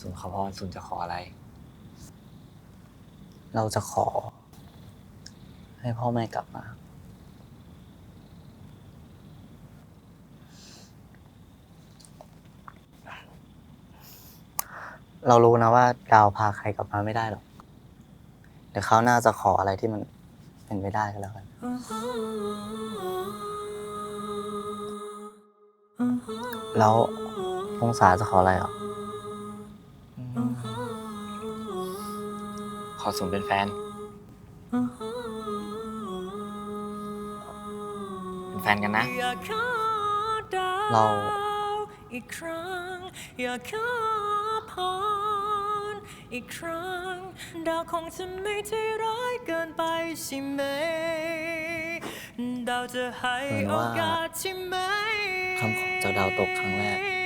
ส่วนขอพรส่วนจะขออะไร เราจะขอ ให้พ่อแม่กลับมา เรารู้นะว่าดาวพาใครกลับมาไม่ได้หรอก เดี๋ยวเขาวหน่าจะขออะไรที่มันเป็นไม่ได้ก็แล้วกัน แล้วองศาจะขออะไรเหรอ ขอส่วนเป็นแฟน เป็นแฟนกันนะอยากขอดาวเราอีกครั้งอยากขอพรอีกครั้งดาวคงจะไม่ใจร้ายเกินไปใช่ไหมดาวจะให้เหมือนโอว่ากาสใช่ไหมคำขอจากดาวตกครั้งแรก